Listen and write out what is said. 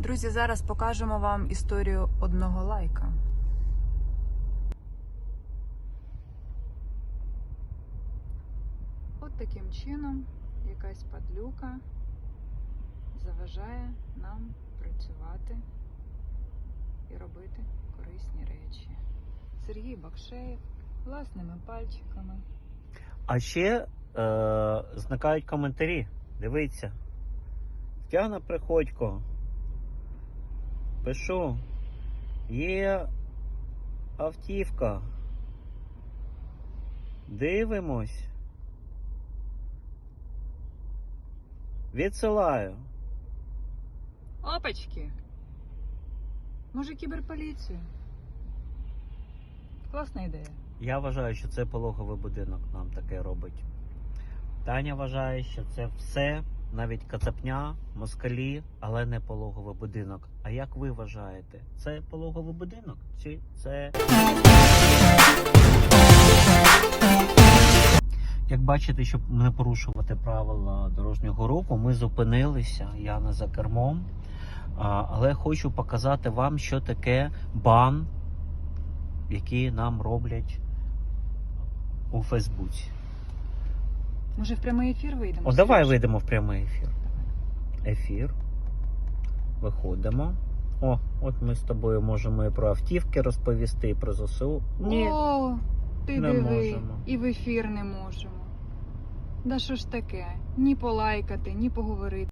Друзі, зараз покажемо вам історію одного лайка. От таким чином якась падлюка заважає нам працювати і робити корисні речі. Сергій Бакшеєв власними пальчиками. А ще е, зникають коментарі. Дивіться. Тетяна Приходько. Пишу. Є автівка. Дивимось. Відсилаю. Опачки! Може, кіберполіцію? Класна ідея. Я вважаю, що це пологовий будинок нам таке робить. Таня вважає, що це все, навіть кацапня, москалі, але не пологовий будинок. А як ви вважаєте, це пологовий будинок? Чи це. Як бачите, щоб не порушувати правила дорожнього руху, ми зупинилися. Я не за кермом. Але хочу показати вам, що таке бан, який нам роблять у Фейсбуці. Може, в прямий ефір вийдемо? О, давай вийдемо в прямий ефір. Ефір. Виходимо. О, от ми з тобою можемо і про автівки розповісти, і про ЗСУ. Ні. О, ти не диви, можемо. і в ефір не можемо. Да що ж таке? Ні полайкати, ні поговорити.